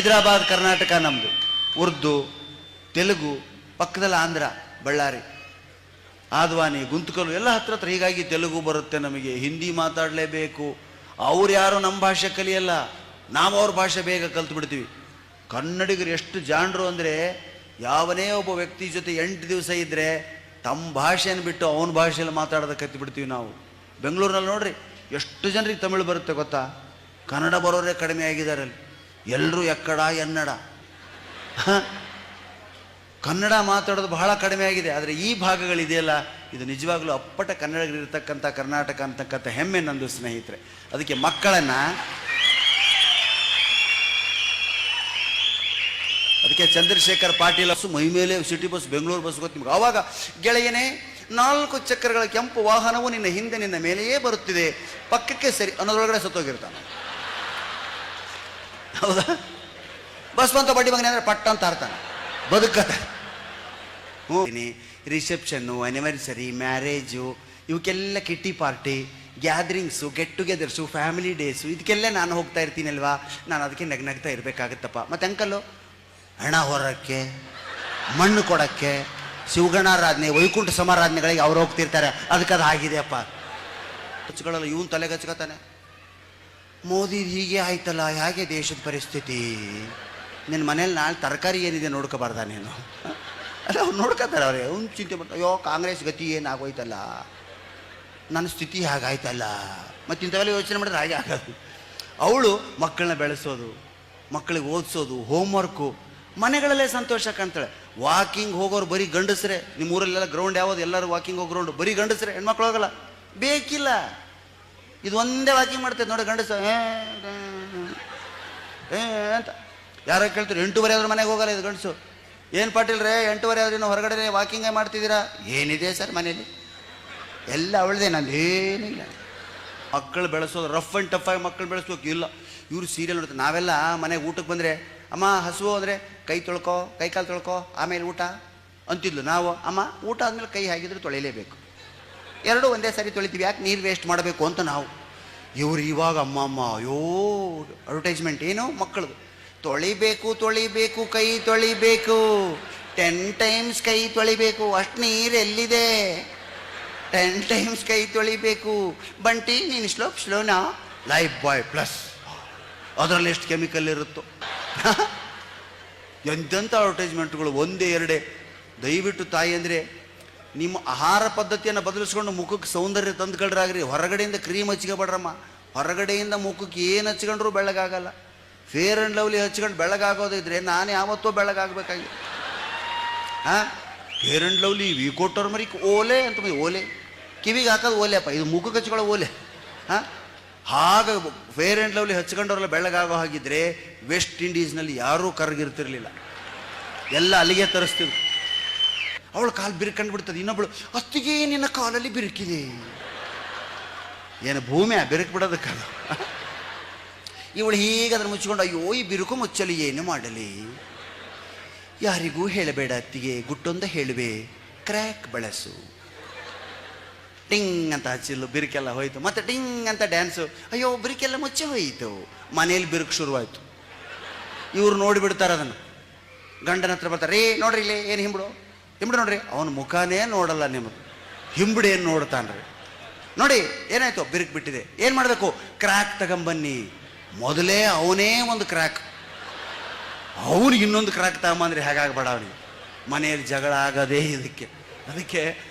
ಹೈದರಾಬಾದ್, ಕರ್ನಾಟಕ ನಮ್ಮದು ಉರ್ದು, ತೆಲುಗು, ಪಕ್ಕದಲ್ಲಿ ಆಂಧ್ರ, ಬಳ್ಳಾರಿ. ಆದ್ವಾನಿ, ಗುಂತಕಲ್ಲು, ಎಲ್ಲ ಹತ್ರ ಹತ್ರ. ಹೀಗಾಗಿ ತೆಲುಗು ಬರುತ್ತೆ ನಮಗೆ. ಹಿಂದಿ ಮಾತಾಡಲೇಬೇಕು. ಅವ್ರು ಯಾರು ನಮ್ಮ ಭಾಷೆ ಕಲಿಯಲ್ಲ, ನಾವು ಅವ್ರ ಭಾಷೆ ಬೇಗ ಕಲ್ತು ಬಿಡ್ತೀವಿ ಕನ್ನಡಿಗರು ಎಷ್ಟು ಜಾಣರು ಅಂದರೆ, ಯಾವನೇ ಒಬ್ಬ ವ್ಯಕ್ತಿ ಜೊತೆ ಎಂಟು ದಿವಸ ಇದ್ದರೆ ತಮ್ಮ ಭಾಷೆಯನ್ನು ಬಿಟ್ಟು ಅವನ ಭಾಷೆಯಲ್ಲಿ ಮಾತಾಡೋದಕ್ಕೆ ಕತ್ತಿ ಬಿಡ್ತೀವಿ ನಾವು. ಬೆಂಗಳೂರಿನಲ್ಲಿ ನೋಡ್ರಿ, ಎಷ್ಟು ಜನರಿಗೆ ತಮಿಳು ಬರುತ್ತೆ ಗೊತ್ತಾ? ಕನ್ನಡ ಬರೋರೇ ಕಡಿಮೆ ಆಗಿದ್ದಾರೆ ಅಲ್ಲಿ. ಎಲ್ಲರೂ ಎಕ್ಕಡ, ಎನ್ನಡ? ಕನ್ನಡ ಮಾತಾಡೋದು ಬಹಳ ಕಡಿಮೆ ಆಗಿದೆ, ಆದರೆ ಈ ಭಾಗಗಳಿದೆಯಲ್ಲ ಇದು ನಿಜವಾಗ್ಲೂ ಅಪ್ಪಟ ಕನ್ನಡಿಗರಿರ್ತಕ್ಕಂಥ ಕರ್ನಾಟಕ ಅಂತಕ್ಕಂಥ ಹೆಮ್ಮೆ ನಂದು ಸ್ನೇಹಿತರೆ. ಅದಕ್ಕೆ ಮಕ್ಕಳನ್ನು, ಅದಕ್ಕೆ ಚಂದ್ರಶೇಖರ್ ಪಾಟೀಲ್ ಬಸ್ಸು, ಮೈ ಮೇಲೆ ಸಿಟಿ ಬಸ್, ಬೆಂಗಳೂರು ಬಸ್ ಗೊತ್ತು ಆವಾಗ ಗೆಳೆಯನೇ, ನಾಲ್ಕು ಚಕ್ರಗಳ ಕೆಂಪು ವಾಹನವು ನಿನ್ನ ಹಿಂದೆ ನಿನ್ನ ಮೇಲೆಯೇ ಬರುತ್ತಿದೆ. ಪಕ್ಕಕ್ಕೆ ಸರಿ, ಅನ್ನೋದ್ರೊಳಗಡೆ ಸತ್ತೋಗಿರ್ತಾನೆ. ಹೌದಾ? ಬಸ್ ಬಂತ ಬಡ್ಡಿ ಮಗನೇ ಅಂದ್ರೆ ಪಟ್ಟ ಅಂತ ಅರ್ತಾನೆ ಬದುಕತ್ತೆ ಹ್ಞೂ ರಿಸೆಪ್ಷನ್ನು ಆ್ಯನಿವರ್ಸರಿ ಮ್ಯಾರೇಜು ಇವಕ್ಕೆಲ್ಲ kitty party gatherings get togethers family days ಇದಕ್ಕೆಲ್ಲ ನಾನು ಹೋಗ್ತಾ ಇರ್ತೀನಲ್ವಾ? ನಾನು ಅದಕ್ಕೆ ನಗ್ನಗ್ತಾ ಇರಬೇಕಾಗತ್ತಪ್ಪ. ಮತ್ತು ಅಂಕಲ್ಲು ಹಣ ಹೊರಕ್ಕೆ, ಮಣ್ಣು ಕೊಡಕ್ಕೆ, ಶಿವಗಣಾರಾಧನೆ, ವೈಕುಂಠ ಸಮಾರಾಧನೆಗಳಿಗೆ ಅವ್ರು ಹೋಗ್ತಿರ್ತಾರೆ. ಅದಕ್ಕೆ ಅದು ಆಗಿದೆಯಪ್ಪ ಹಚ್ಕೊಳ್ಳಲ್ಲ ಇವನು ತಲೆಗೆ ಹಚ್ಕೋತಾನೆ ಮೋದಿ ಹೀಗೆ ಆಯ್ತಲ್ಲ, ಹೇಗೆ ದೇಶದ ಪರಿಸ್ಥಿತಿ? ನಿನ್ನ ಮನೇಲಿ ನಾಳೆ ತರಕಾರಿ ಏನಿದೆ ನೋಡ್ಕೋಬಾರ್ದ ನೀನು? ಅಲ್ಲ ಅವ್ರು ನೋಡ್ಕೋತಾರೆ ಅವ್ರೆ. ಅವ್ನು ಚಿಂತೆ ಮಾಡ್ತಾರೆ ಅಯ್ಯೋ, ಕಾಂಗ್ರೆಸ್ ಗತಿ ಏನಾಗೋಯ್ತಲ್ಲ? ನನ್ನ ಸ್ಥಿತಿ ಹಾಗಾಯ್ತಲ್ಲ? ಮತ್ತು ಇಂಥವೆಲ್ಲ ಯೋಚನೆ ಮಾಡಿದ್ರೆ ಹಾಗೆ ಆಗೋದು ಅವಳು ಮಕ್ಕಳನ್ನ ಬೆಳೆಸೋದು, ಮಕ್ಕಳಿಗೆ ಓದಿಸೋದು ಹೋಮ್ವರ್ಕು ಮನೆಗಳಲ್ಲೇ ಸಂತೋಷ ಕಾಣ್ತಾಳೆ. ವಾಕಿಂಗ್ ಹೋಗೋರು ಬರೀ ಗಂಡಸ್ರೆ. ನಿಮ್ಮ ಊರಲ್ಲೆಲ್ಲ ಗ್ರೌಂಡ್ ಯಾವುದು? ಎಲ್ಲರೂ ವಾಕಿಂಗ್ ಹೋಗೋ ಗ್ರೌಂಡ್ ಬರೀ ಗಂಡಸ್ರೆ. ಹೆಣ್ಮಕ್ಳು ಹೋಗಲ್ಲ. ಬೇಕಿಲ್ಲ. ಇದು ಒಂದೇ ವಾಕಿಂಗ್ ಮಾಡ್ತೈತೆ ನೋಡಿ ಗಂಡಸ. ಏ, ಅಂತ. ಯಾರೋ ಕೇಳ್ತಾರೆ ಎಂಟೂವರೆ ಆದ್ರೂ ಮನೆಗೆ ಹೋಗಲ್ಲ ಇದು ಗಂಡಸು. ಏನು ಪಾಟೀಲ್ ರೇ ಎಂಟೂವರೆ ಆದ್ರೂ ನೀವು ಹೊರಗಡೆ ವಾಕಿಂಗೇ ಮಾಡ್ತಿದ್ದೀರಾ? ಏನಿದೆ ಸರ್ ಮನೇಲಿ? ಎಲ್ಲ ಅವಳದೆ ನಂದು ಏನಿಲ್ಲ. ಮಕ್ಕಳು ಬೆಳೆಸೋದು ರಫ್ ಆ್ಯಂಡ್ ಟಫ್ ಆಗಿ ಮಕ್ಕಳು ಬೆಳೆಸ್ಬೇಕು ಇಲ್ಲ. ಇವರು ಸೀರಿಯಲ್ ನೋಡ್ತಾರೆ. ನಾವೆಲ್ಲ ಮನೆಗೆ ಊಟಕ್ಕೆ ಬಂದರೆ ಅಮ್ಮ ಹಸುವು ಅಂದರೆ ಕೈ ತೊಳ್ಕೊ ಕೈ ಕಾಲು ತೊಳ್ಕೊ ಆಮೇಲೆ ಊಟ? ಅಂತಿದ್ಲು ನಾವು ಅಮ್ಮ ಊಟ ಆದಮೇಲೆ ಕೈ ಹಾಗಿದ್ರೆ ತೊಳೆಯಲೇಬೇಕು. ಎರಡೂ ಒಂದೇ ಸಾರಿ ತೊಳಿತೀವಿ ಯಾಕೆ ನೀರು ವೇಸ್ಟ್ ಮಾಡಬೇಕು? ಅಂತ ನಾವು. ಇವ್ರು ಇವಾಗ ಅಮ್ಮ ಅಮ್ಮ, ಅಯ್ಯೋ ಅಡ್ವರ್ಟೈಸ್ಮೆಂಟ್ ಏನು? ಮಕ್ಕಳದು. ತೊಳಿಬೇಕು ತೊಳಿಬೇಕು, ಕೈ ತೊಳಿಬೇಕು. ಟೆನ್ ಟೈಮ್ಸ್ ಕೈ ತೊಳಿಬೇಕು. ಅಷ್ಟು ನೀರು ಎಲ್ಲಿದೆ? ಟೆನ್ ಟೈಮ್ಸ್ ಕೈ ತೊಳಿಬೇಕು. ಬಂಟಿ, ನೀನು ಸ್ಲೋಪ್ ಸ್ಲೋನಾ ಲೈಫ್ ಬಾಯ್ ಪ್ಲಸ್ ಅದರಲ್ಲಿ ಎಷ್ಟು ಕೆಮಿಕಲ್ ಇರುತ್ತೋ. ಎಂತೆಂಥ ಅಡ್ವರ್ಟೈಸ್ಮೆಂಟ್ಗಳು ಒಂದೇ ಎರಡೇ. ದಯವಿಟ್ಟು ತಾಯಿ ಅಂದರೆ ನಿಮ್ಮ ಆಹಾರ ಪದ್ಧತಿಯನ್ನು ಬದಲಿಸ್ಕೊಂಡು ಮುಖಕ್ಕೆ ಸೌಂದರ್ಯ ತಂದುಕೊಳ್ರಾಗ್ರಿ ಹೊರಗಡೆಯಿಂದ ಕ್ರೀಮ್ ಹಚ್ಕೊಬೇಡ್ರಮ್ಮ ಹೊರಗಡೆಯಿಂದ ಮುಖಕ್ಕೆ ಏನು ಹಚ್ಕೊಂಡ್ರೂ ಬೆಳಗಾಗಲ್ಲ ಫೇರ್ ಆ್ಯಂಡ್ ಲವ್ಲಿ ಹಚ್ಕೊಂಡು ಬೆಳಗಾಗೋದಿದ್ರೆ ನಾನು ಯಾವತ್ತೂ ಬೆಳಗಾಗಬೇಕಾಗಿ ಹಾಂ? ಫೇರ್ ಆ್ಯಂಡ್ ಲವ್ಲಿ ವಿ ಕೊಟ್ಟವ್ರ ಮರಿ ಓಲೆ ಅಂತ ಓಲೆ. ಕಿವಿಗೆ ಹಾಕೋದು ಓಲೆಪ್ಪ ಇದು ಮುಖಕ್ಕೆ ಹಚ್ಕೊಳ್ಳೋ ಓಲೆ. ಹಾಂ? ಹಾಗೆ ಫೇರ್ ಆ್ಯಂಡ್ ಲವ್ಲಿ ಹಚ್ಕೊಂಡವ್ರೆಲ್ಲ ಬೆಳಗಾಗೋ ಹಾಗಿದ್ರೆ ವೆಸ್ಟ್ ಇಂಡೀಸ್ನಲ್ಲಿ ಯಾರೂ ಕರಗಿರ್ತಿರ್ಲಿಲ್ಲ. ಎಲ್ಲ ಅಲ್ಲಿಗೆ ತರಿಸ್ತಿದ್ರು. ಅವಳು ಕಾಲು ಬಿರುಕಂಡು ಬಿಡ್ತದೆ. ಇನ್ನೊಬ್ಬಳು ಅಷ್ಟಿಗೆ ನಿನ್ನ ಕಾಲಲ್ಲಿ ಬಿರುಕಿದೆ. ಏನು ಭೂಮಿ ಬಿರುಕು ಬಿಡೋದಕ್ಕಲ್ಲ. ಇವಳು ಹೀಗೆ ಅದನ್ನು ಮುಚ್ಚಿಕೊಂಡು, ಅಯ್ಯೋ, ಈ ಬಿರುಕು ಮುಚ್ಚಲಿ, ಏನು ಮಾಡಲಿ? ಯಾರಿಗೂ ಹೇಳಬೇಡ ಅತ್ತಿಗೆ, ಗುಟ್ಟೊಂದ ಹೇಳುವೆ, ಕ್ರ್ಯಾಕ್ ಬಳಸು. ಟಿಂಗ್ ಅಂತ ಹಚ್ಚಿಲ್ಲು ಬಿರುಕೆಲ್ಲ ಹೋಯಿತು. ಮತ್ತೆ ಟಿಂಗ್ ಅಂತ ಡ್ಯಾನ್ಸು, ಅಯ್ಯೋ, ಬಿರುಕೆಲ್ಲ ಮುಚ್ಚಿ ಹೋಯಿತು. ಮನೇಲಿ ಬಿರುಕು ಶುರುವಾಯಿತು. ಇವ್ರು ನೋಡಿಬಿಡ್ತಾರೆ ಅದನ್ನು. ಗಂಡನ ಹತ್ರ ಬರ್ತಾರೆ ರೇ ನೋಡ್ರಿ ಇಲ್ಲೇ, ಏನು ಹಿಂಬಿಡು? ಹಿಂಬಿಡು ನೋಡ್ರಿ. ಅವನ ಮುಖನೇ ನೋಡಲ್ಲ ನಿಮ್ಮದು ಹಿಂಬಿಡಿ ಏನು ನೋಡ್ತಾನ್ರಿ. ನೋಡಿ, ಏನಾಯ್ತು? ಬಿರುಕು ಬಿಟ್ಟಿದೆ. ಏನು ಮಾಡಬೇಕು? ಕ್ರ್ಯಾಕ್ ತಗೊಂಬನ್ನಿ. ಮೊದಲೇ ಅವನೇ ಒಂದು ಕ್ರ್ಯಾಕ್. ಅವ್ನಿಗೆ ಇನ್ನೊಂದು ಕ್ರ್ಯಾಕ್ ತಗೊಂಬಂದ್ರೆ ಹೇಗಾಗಬೇಡ ಅವನಿಗೆ. ಮನೆಯಲ್ಲಿ ಜಗಳ ಆಗದೇ ಇದಕ್ಕೆ. ಅದಕ್ಕೆ